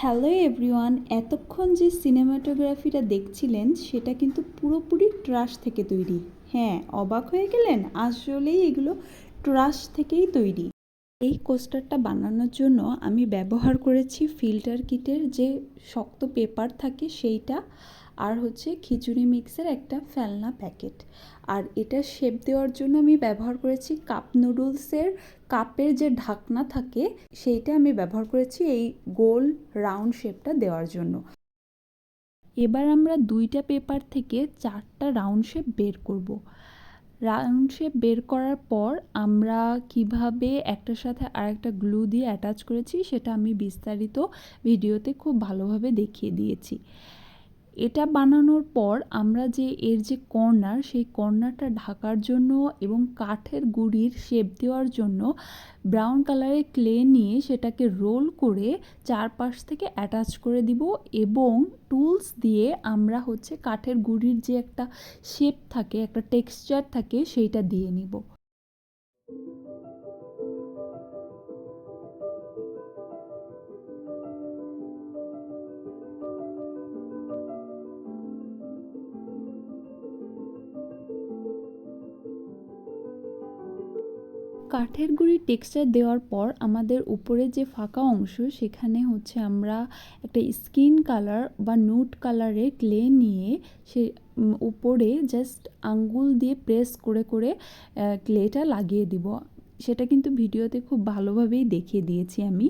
Hello everyone এতক্ষণ যে সিনেমাটোগ্রাফিটা দেখছিলেন, সেটা কিন্তু পুরোপুরি ট্রাশ থেকে তৈরি। হ্যাঁ অবাক হয়ে গেলেন? আসলেই এগুলো ট্রাশ থেকেই তৈরি। এই কোস্টারটা বানানোর জন্য আমি ব্যবহার করেছি ফিল্টার কিটের যে শক্ত পেপার থাকে সেইটা আর হচ্ছে খিচুড়ি মিক্সের একটা ফেলনা প্যাকেট। আর এটা শেপ দেওয়ার জন্য আমি ব্যবহার করেছি কাপ নুডলসের কাপের যে ঢাকনা থাকে সেইটা আমি ব্যবহার করেছি এই গোল রাউন্ড শেপটা দেওয়ার জন্য। এবার আমরা দুইটা পেপার থেকে চারটা রাউন্ড শেপ বের করব। রাউন্ড শেপ বের করার পর আমরা কীভাবে একটার সাথে আরেকটা গ্লু দিয়ে অ্যাটাচ করেছি সেটা আমি বিস্তারিত ভিডিওতে খুব ভালোভাবে দেখিয়ে দিয়েছি। এটা বানানোর পর আমরা যে এর যে কর্নার, সেই কর্নারটা ঢাকার জন্য এবং কাঠের গুড়ির শেপ দেওয়ার জন্য ব্রাউন কালারের ক্লে নিয়ে সেটাকে রোল করে চারপাশ থেকে অ্যাটাচ করে দিব এবং টুলস দিয়ে আমরা হচ্ছে কাঠের গুড়ির যে একটা শেপ থাকে, একটা টেক্সচার থাকে, সেইটা দিয়ে নিব। কাঠের গুঁড়ি টেক্সচার দেওয়ার পর আমাদের উপরে যে ফাঁকা অংশ, সেখানে হচ্ছে আমরা একটা স্কিন কালার বা নুট কালারের ক্লে নিয়ে সে উপরে জাস্ট আঙ্গুল দিয়ে প্রেস করে করে ক্লেটা লাগিয়ে দিব। সেটা কিন্তু ভিডিওতে খুব ভালোভাবেই দেখিয়ে দিয়েছি আমি।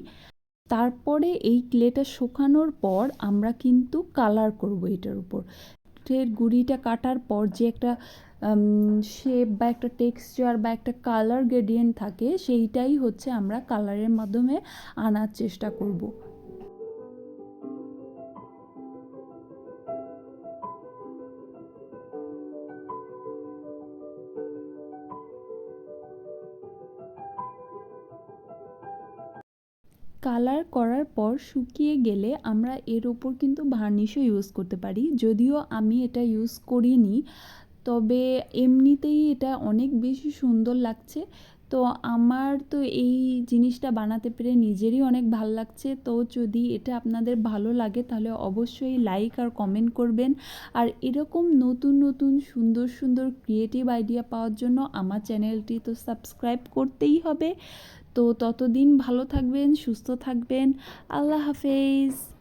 তারপরে এই ক্লেটা শুকানোর পর আমরা কিন্তু কালার করব এটার উপর। কাঠের গুঁড়িটা কাটার পর যে একটা শেপ বা একটা টেক্সচার বা একটা কালার গ্রেডিয়েন্ট থাকে, সেইটাই হচ্ছে আমরা কালারের মাধ্যমে আনার চেষ্টা করব। কালার করার পর শুকিয়ে গেলে আমরা এর ওপর কিন্তু ভার্নিশও ইউজ করতে পারি। যদিও আমি এটা ইউজ করিনি, তবে এমনিতেই এটা অনেক বেশি সুন্দর লাগছে। তো আমার তো এই জিনিসটা বানাতে পেরে নিজেরই অনেক ভালো লাগছে। তো যদি এটা আপনাদের ভালো লাগে তাহলে অবশ্যই লাইক আর কমেন্ট করবেন। আর এরকম নতুন নতুন, সুন্দর সুন্দর ক্রিয়েটিভ আইডিয়া পাওয়ার জন্য আমার চ্যানেলটি তো সাবস্ক্রাইব করতেই হবে। তো ততদিন ভালো থাকবেন, সুস্থ থাকবেন। আল্লাহ হাফেজ।